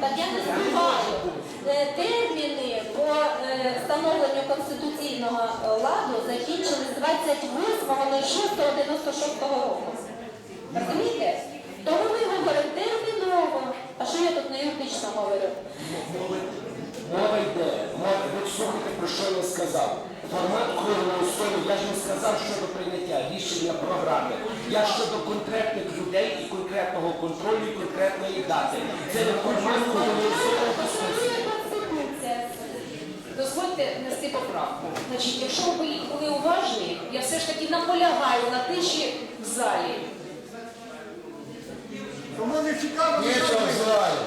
Так я не забуваю. Е, Терміни по е, встановленню конституційного е, ладу закінчились 28.06.96 року. Розумієте? Тому ми говоримо терміново. А що я тут не юридично говорю? Мова йде, ви слухайте, про що я сказав. Формат круглого столу, я ж не сказав щодо прийняття рішення програми. Я щодо конкретних людей і конкретного контролю, і конкретної дати. Це не формат круглого столу. Дозвольте внести поправку. Значить, якщо ви були уважні, я все ж таки наполягаю на тиші в залі. Тому не цікаво, в залі.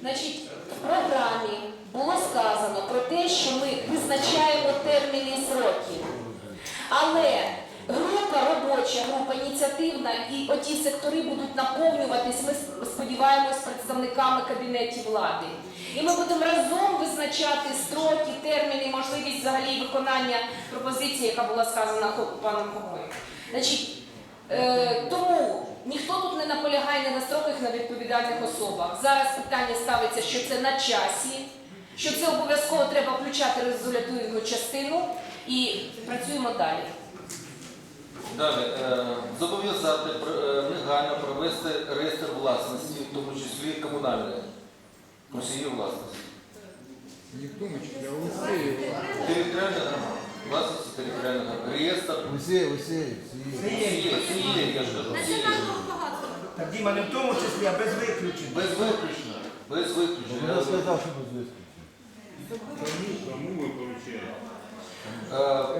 Значить, в програмі було сказано про те, що ми визначаємо терміни і сроки. Але група робоча, група ініціативна і оті сектори будуть наповнюватись, ми сподіваємось, представниками кабінетів влади. І ми будемо разом визначати строки, терміни, можливість взагалі виконання пропозиції, яка була сказана паном Хопою. Значить, Е, тому ніхто тут не наполягає на строках, на відповідальних особах. Зараз питання ставиться, що це на часі, що це обов'язково треба включати резолютивну частину і працюємо далі. Далі, е, зобов'язати е, негайно провести реєстр власності, в тому числі комунальної носіїв власності. Не думайте, а Олексію. Територіальна громада. Власності територіальної громади. Реєстр. Усі, усі, всі. Це є, я ж кажу. Так, Діма, не в тому числі, а без виключень. Без виключення. Без виключення. Я сказав, що без виступу. Е,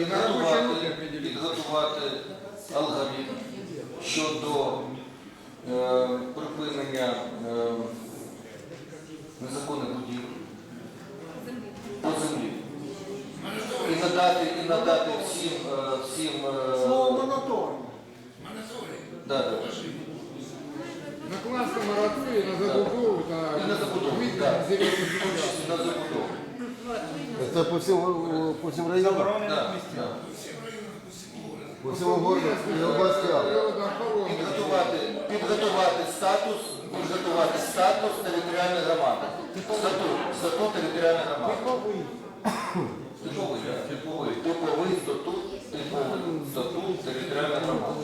І на робочій Підготувати, підготувати алгоритм щодо е, припинення е, незаконних будівель по землі. І надати, і надати всім, е, всім е, Слово моноторно. да, да. Накласти мораторій на забудову та І на забудову, так. земельну В тому ділянку. числі на забудову. Це по всім, по всім районам, Заборонених Да, місцях. да. по всьому городу і областям. Природоохоронна. Підготувати, підготувати статус, підготувати статус територіальної громади. Статут, статут територіальної громади. Типовий, типовий, типовий статут, типовий статут територіальної громади.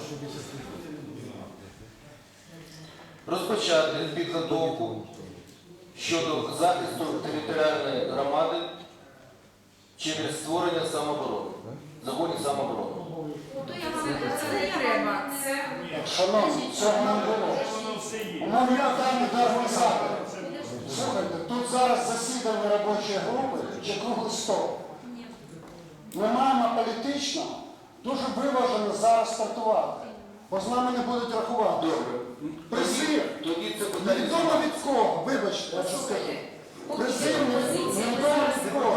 Розпочати підготовку щодо захисту територіальної громади через створення самооборони, загонів самооборони. Це не треба. Це Шановні, цього не було. У мене питання до організатора. Слухайте, тут зараз засідання робочої групи чи круглий стол. Ми маємо політично дуже виважено зараз стартувати, бо з вами не будуть рахувати. Добре. Призив, Тоді це питання. невідомо від кого, вибачте, я що скажу. Призив невідомо від кого.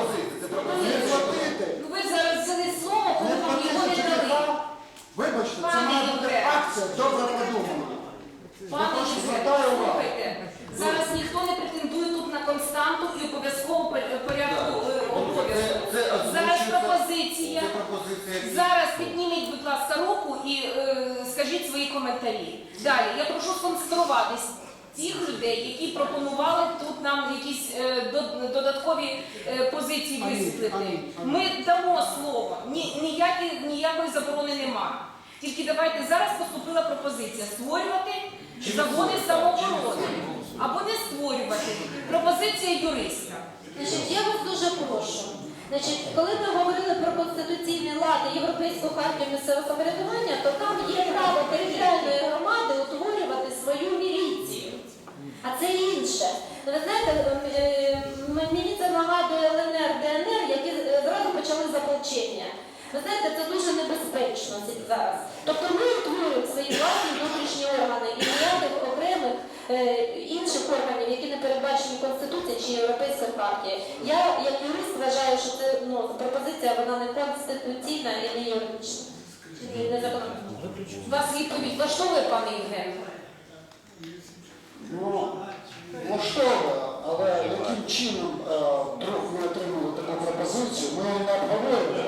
Не платити. Ну ви зараз взяли слово, коли Не вам його платити не дали. черга. Вибачте, це Пане має бути Ігоре. акція добре продумана. Пане Ігоре, звертаю увагу. слухайте, зараз ніхто не претендує тут на константу і обов'язково порядку е, обов'язку. Зараз пропозиція. Зараз підніміть, будь ласка, руку і е, скажіть свої коментарі. Далі я прошу сконцентруватись тих людей, які пропонували тут нам якісь е, до- додаткові е, позиції висвітлити. Ми дамо слово. Ні, ніякі, ніякої заборони нема. Тільки давайте зараз поступила пропозиція створювати загони самооборони або не створювати. Пропозиція юриста. Значить, я вас дуже прошу. Значить, коли ми говорили про конституційний лад європейську хартію місцевого самоврядування, то там є право територіальної громади утворювати свою міліцію. А це інше. Ну, Ви знаєте, мені це нагадує ЛНР, ДНР, які е, зразу почали заполчення. Ви знаєте, це дуже небезпечно зараз. Тобто ми утворюємо свої власні внутрішні органи і ніяких окремих інших органів, які не передбачені Конституцією чи Європейською партією. Я як юрист вважаю, що це ну, пропозиція вона не конституційна і не юридична. Не. Вас відповідь влаштовує, пане Євген? Ну, влаштовує, але яким чином е, вдруг ми отримали таку пропозицію, ми її не обговорювали.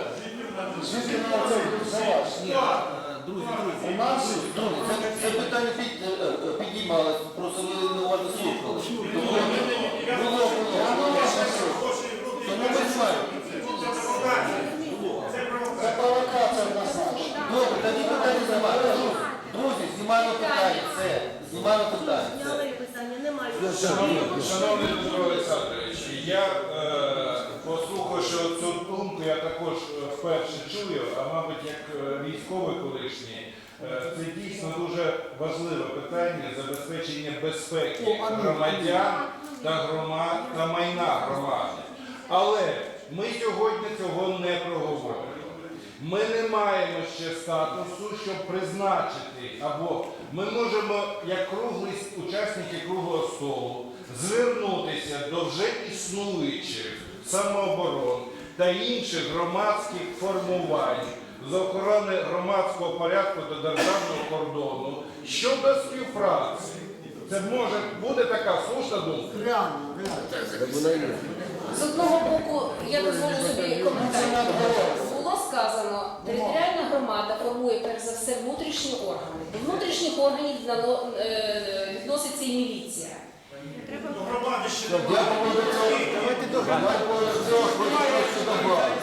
Звідки на це взялась? друзі, У друзі. нас це, питання під, е, е, просто ви неуважно слухали. Було, було, було. Тому ми. Це провокація в нас. Добре, тоді питання знімаємо. Друзі, Друзі, знімаємо питання. Все, знімаємо питання. Шановний Дмитро Олександрович, я е, послухавши цю думку, я також е, вперше чую, а мабуть, як е, військовий колишній, е, це дійсно дуже важливе питання забезпечення безпеки громадян та громад та майна громади. Але ми сьогодні цього не проговорюємо. Ми не маємо ще статусу, щоб призначити, або ми можемо, як круглий учасники круглого столу, звернутися до вже існуючих самооборон та інших громадських формувань з охорони громадського порядку та державного кордону щодо співпраці. Це може буде така слушна думка. Реально, реально. З одного боку, я дозволю собі коментар. Було сказано, територіальна громада формує перш за все внутрішні органи. До внутрішніх органів е, відноситься і міліція. Я думаю, до цього, давайте до цього хочу добавити.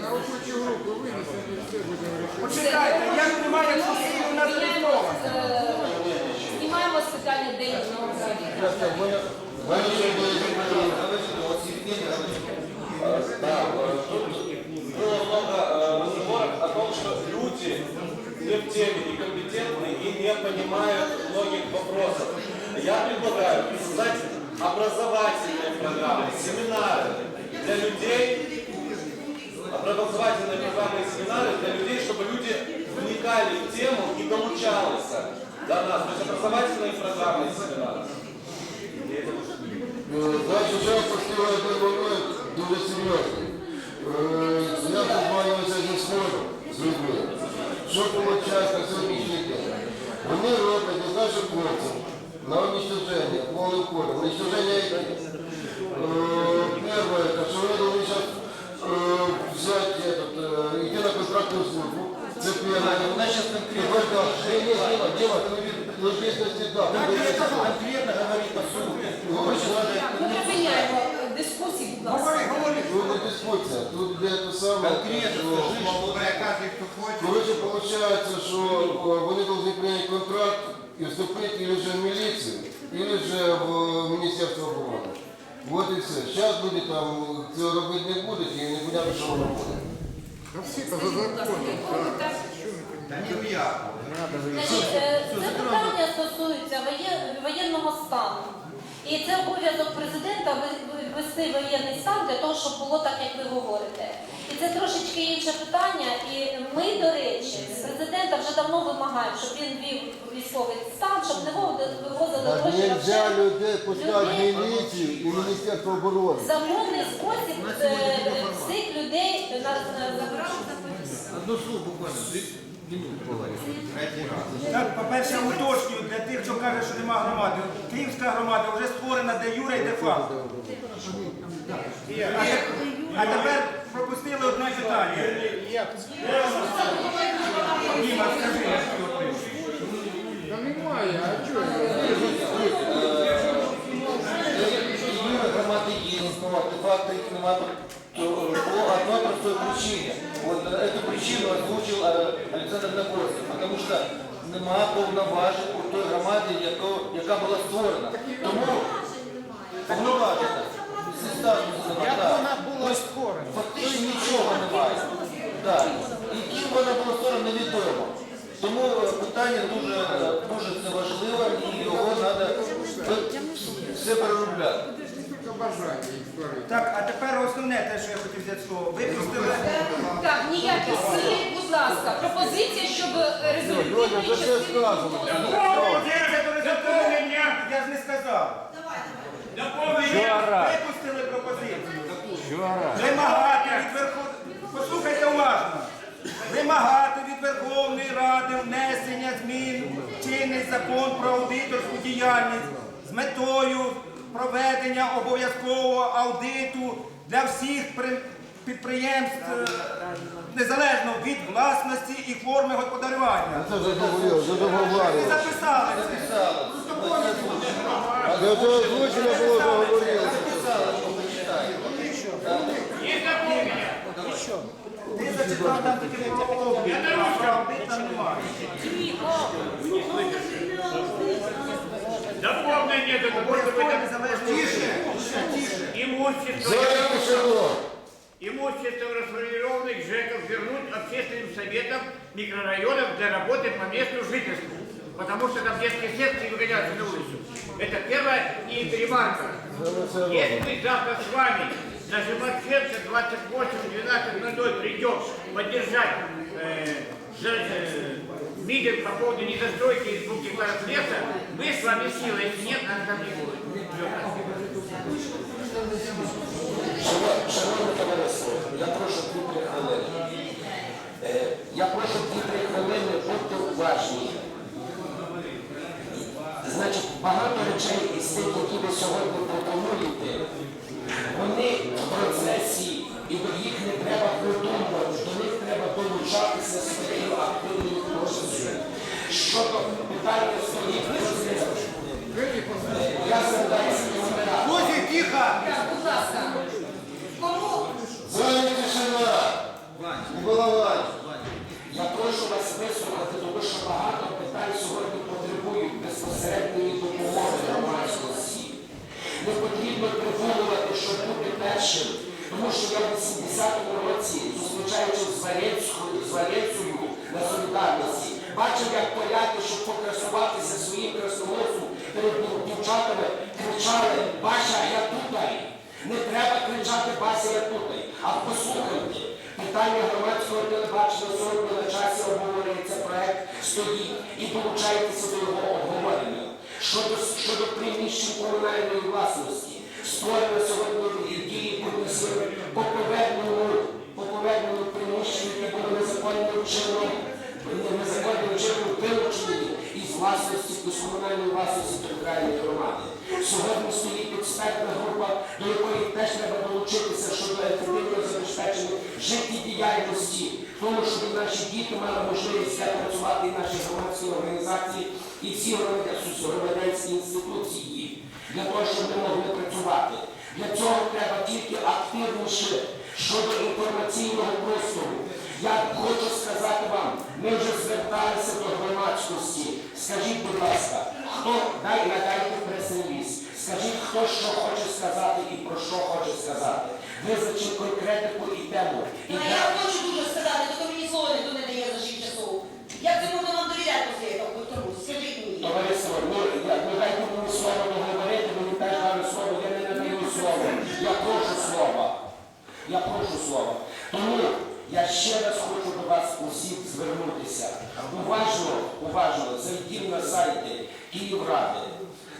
На робочу групу винесемо і все буде вирішити. Почекайте, як немає, якщо всі у нас Міняємо, реєстровано? е, Знімаємо з питання денного взагалі. В мене в мене ще буде Было много э, разговоров о том, что люди не в теме, некомпетентны и не понимают многих вопросов. Я предлагаю создать образовательные программы, семинары для людей, образовательные программы и семинары для людей, чтобы люди вникали в тему и доучалось до нас. То есть образовательные программы и семинары. Значить, зараз постійно один момент дуже серйозний. Е, Я позвонювався зі сходу з людьми. Що виходить на сьогоднішній день? Вони роблять із наших хлопців на уничтожение, повний поле. Уничтожение яких? Е, Первое, это что они должны сейчас взять этот, э, идти на контрактную службу. Це первое. У нас сейчас конкретно, Тепер так, не, не, Дима, Дима, ты в известности, да, ты в известности. конкретно говорить по сути. Ну, Ми припиняємо дискусії, будь ласка. Тут не дискуссия, тут де те саме. Конкретно що- Короче, получается, что э, вони должны принять контракт и вступить или же в милицию, или же в Министерство обороны. Вот и все. Сейчас люди там цього робити не будуть і не будемо, що воно буде. Та всі та за законом. Значить, е, це питання стосується воє- воєнного стану. І це обов'язок президента ви- ви- ввести воєнний стан для того, щоб було так, як ви говорите. І це трошечки інше питання. І ми, до речі, з президента вже давно вимагаємо, щоб він ввів військовий стан, щоб не вивозили Так гроші на нельзя все. людей пускати Людей- міліцію і Міністерство оборони. Законний спосіб е, всіх людей на, на забрати. Так, по-перше, уточнюю для тих, хто каже, що нема громади. Київська громада вже створена де юре і де. А, те- а тепер пропустили одне питання. Діма, скажи, я хотів Та немає, а чого? Мира громады есть, но артефакта их нема по по одной простой причине. Вот э, эту причину озвучил э, Александр Нагорский, потому что нема повноважень у той громади, яко- яка була створена. Тому повноважена. Зі статусу нема, так. Тобто Фактично нічого немає. Так. І ким вона була створена, невідомо. Тому е, питання дуже, е, дуже це важливе і його треба все переробляти. Так, а тепер основне те, що я хотів взяти слово. Випустили. Так, ніяких слів, будь ласка. Пропозиція, щоб вже все частини я ж не сказав. Випустили пропозицію. Вимагати від Верховної... Послухайте уважно. Вимагати від Верховної Ради внесення змін в чинний закон про аудиторську діяльність з метою проведення обов'язкового аудиту для всіх підприємств е, незалежно від власності і форми господарювання. Ну, це за договор- за І договорювання. записали це. Протоколі. Це озвучено було договорилося. Ти зачитав там тільки обмін, а про обмін там немає. Тише, тише. Імущество. Зоря имущество расформированных ЖЭКов вернуть общественным советам микрорайонов для работы по месту жительства. Потому что там детские секции выгоняются на улицу. Это первая и ремарка. Если мы завтра с вами на Жемаченко 28 12 придем поддержать э, э, митинг по поводу недостройки из двух гектаров леса, мы с вами силой, если нет, нас там не будет. Шановне- товариство, я прошу дві-три хвилини. Е, Я прошу дві-три хвилини, будьте уважні. Значить, багато речей із тих, які ви сьогодні пропонуєте, вони в процесі, і до їх не треба придумувати, до них треба долучатися своєю активною позицією. Щодо питання стоїть не. Я звертаюся до модератора. Друзі, тихо. Будь ласка, кому Зоя Мишело. Головань. Я прошу вас вислухати, тому що багато питань сьогодні потребують безпосередньої допомоги громадськості. Не потрібно придумувати, що бути першим, тому що я в 80-му році, зустрічаючись з Валенською, з Валенцією на солідарності, бачив, як поляки, щоб покрасуватися своїм красномовцем перед дівчатами, кричали Баша, я тутай. Не треба кричати Бася, я. А послухайте, питання громадського телебачення сьогодні на часі обговорюється проект стоїть і долучайтеся до його обговорення. Щодо, щодо приміщень комунальної власності, створено сьогодні дії комісії по поверненню, по поверненню приміщень, які були незаконним чином, незаконним чином вилучені із власності, із комунальної власності територіальної громади. Сьогодні стоїть експертна група, до якої теж треба долучитися щодо ефективного забезпечення життєдіяльності, тому щоб наші діти мали можливість працювати і наші громадські організації, і всі громадянські інституції, для того, щоб ми могли працювати. Для цього треба тільки активніше щодо інформаційного простору. Я хочу сказати вам, ми вже зверталися до громадськості. Скажіть, будь ласка, хто дай надайте прес-реліз. Скажіть, хто що хоче сказати і про що хоче сказати. Визначіть конкретику і тему. І Ну, я- хочу дуже сказати, то мені слово ніхто не дає за 6 часов. Як це можна вам довіряти після доктор Гусь? Скажіть мені. Товариство, ну, я, ну дайте мені слово договорити, мені теж дали слово, я не надаю слово. Я прошу слова. Я прошу слова. Тому я ще раз хочу до вас усіх звернутися. Уважно, уважно, зайдіть на сайти Київради,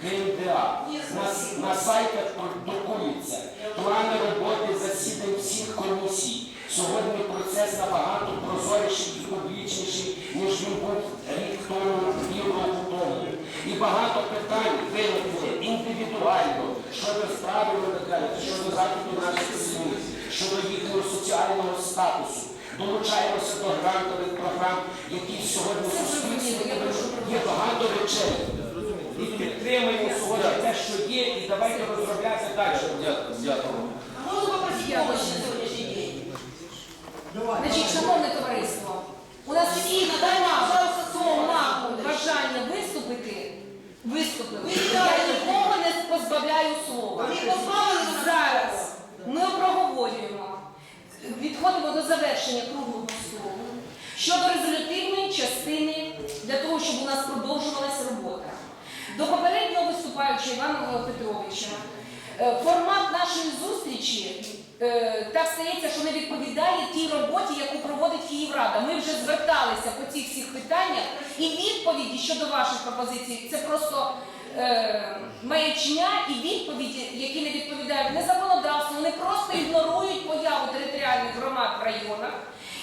КМДА. На, на сайтах друкуються плани роботи засідань всіх комісій. Сьогодні процес набагато прозоріший і публічніший, ніж він був рік тому, пів року тому. І багато питань виникли індивідуально щодо справи видаляти, щодо захисту наших сім'ї, щодо їхнього соціального статусу. Долучаємося до грантових програм, які сьогодні суспільстві є багато речей. І підтримуємо сьогодні те, що є, і давайте розробляти далі. Дякую, дякую. А можна попросити допомоги сьогоднішній день? Значить, шановне товариство, у нас всі нема наху бажання виступити, виступили. Я нікого не позбавляю слова. Ви позбавили Зараз ми проговорюємо, відходимо до завершення круглого столу щодо резолютивної частини для того, щоб у нас продовжувалася робота. До попереднього виступаючого Івана Петровича е, формат нашої зустрічі е, так стається, що не відповідає тій роботі, яку проводить Київрада. Ми вже зверталися по цих всіх питаннях, і відповіді щодо ваших пропозицій це просто е, маячня і відповіді, які не відповідають не законодавству, вони просто ігнорують появу територіальних громад в районах,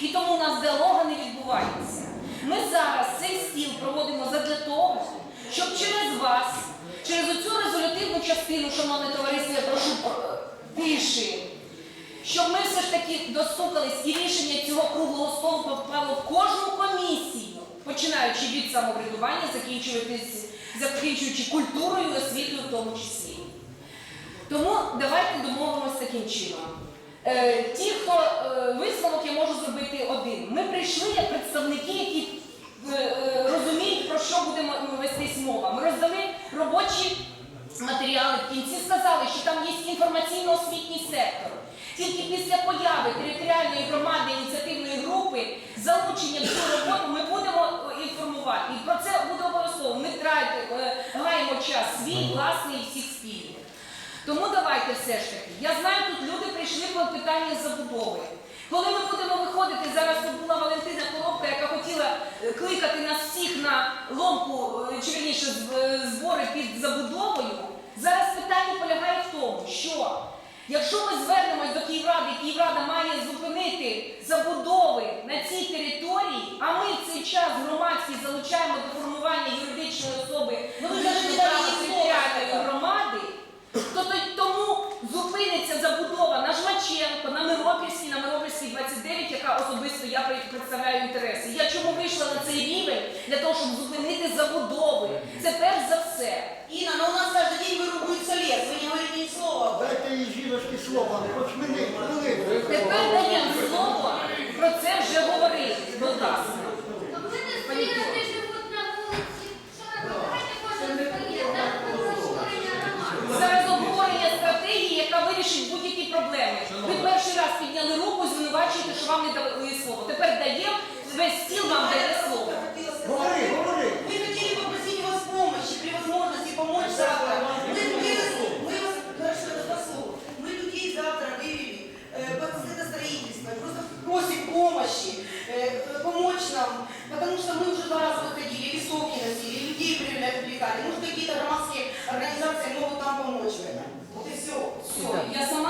і тому у нас діалога не відбувається. Ми зараз цей стіл проводимо задля того, щоб через вас, через оцю резолютивну частину, шановне товариство, я прошу е, тиші, щоб ми все ж таки достукались і рішення цього круглого столу попало в кожну комісію, починаючи від самоврядування, закінчуючи, культурою освітою в тому числі. Тому давайте домовимося таким чином. Е, ті, хто е, висновок я можу зробити один. Ми прийшли як представники, які розуміють, про що будемо вестись мова. Ми роздали робочі матеріали в кінці сказали, що там є інформаційно-освітній сектор. Тільки після появи територіальної громади ініціативної групи залучення в цю роботу ми будемо е, інформувати. І про це буде обов'язково. Ми е, гаємо час свій, власний і всіх спільних. Тому давайте все ж таки. Я знаю, тут люди прийшли по питанню забудови. Коли ми будемо виходити, зараз тут була Валентина Коробка, яка хотіла е, кликати нас всіх на ломку, е, чи вірніше з- е, збори під забудовою. Зараз питання полягає в тому, що якщо ми звернемось до Київради, Київрада має зупинити забудови на цій території, а ми в цей час громадськість залучаємо до формування юридичної особи Ну, територіальної громади, то, то тому зупиниться забудова на Жмаченко, на Миропільській, на Миропільській 29, яка особисто я пред- представляю інтереси. Я чому вийшла на цей рівень для того, щоб зупинити забудови? Це перш за все. Инна, но у нас каждый день вырубается лес, вы не говорите ни слова. Дайте їй жіночки слово, хоч мене, хвилинку. вам не дали слово. Тепер даємо, весь стіл вам дає слово. Говори, говори. Мы хотели попросить у вас помощи, при возможности помочь завтра. Мы, мы, вас- мы вас, хорошо, это послух. Мы людей завтра вывели э, под это строительство. Просто просим помощи, э, помочь нам, потому что мы уже два раза выходили, листовки носили, людей привлекали, привлекали. Может, какие-то громадские организации могут нам помочь в этом. Вот и все. Все, я сама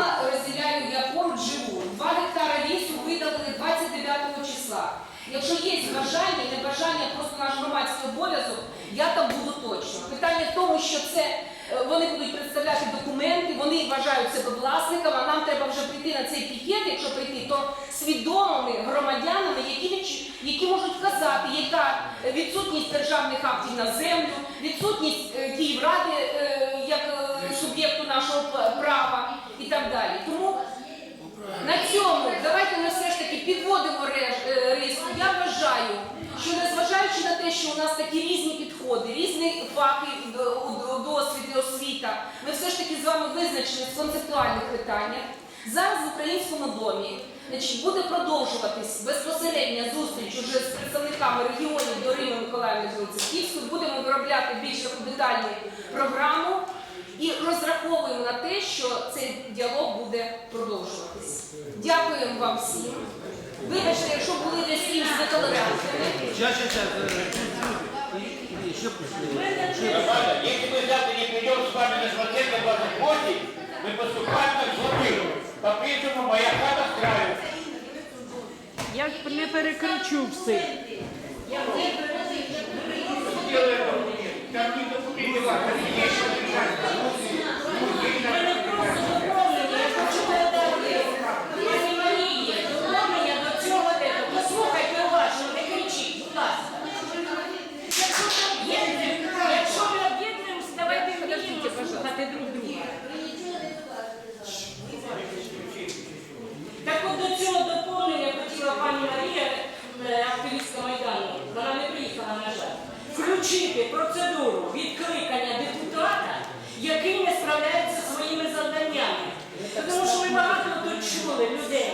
Якщо є бажання і небажання, просто наш громадський обов'язок, я там буду точно. Питання в тому, що це е, вони будуть представляти документи, вони вважають себе власниками, а нам треба вже прийти на цей пікет, якщо прийти, то свідомими громадянами, які, які можуть казати, яка відсутність державних актів на землю, відсутність е, Київради е, як суб'єкту нашого права і так далі. Тому на цьому незважаючи на те, що у нас такі різні підходи, різні д- д- досвід і освіта, ми все ж таки з вами визначені в концептуальних питаннях. Зараз в українському домі значить, буде продовжуватись безпосередня зустріч уже з представниками регіонів до Рими Миколаївни Золоцьківської. Будемо виробляти більш детальну програму і розраховуємо на те, що цей діалог буде продовжуватись. Дякуємо вам всім. Вибачте, якщо були десь кимсь нетолерантними. Нормально. Если мы завтра не придем с вами на смотрение 28, мы поступаем как злодеи. По-прежнему моя хата в краю. Я не перекричу всіх. Там не документы, ладно, не есть Слухати друг. Так от до цього доповнення хотіла пані Марія, е, активістка Майдану, вона не приїхала, на жаль, включити процедуру відкликання депутата, який не справляється своїми завданнями. Тому що ми багато чули людей,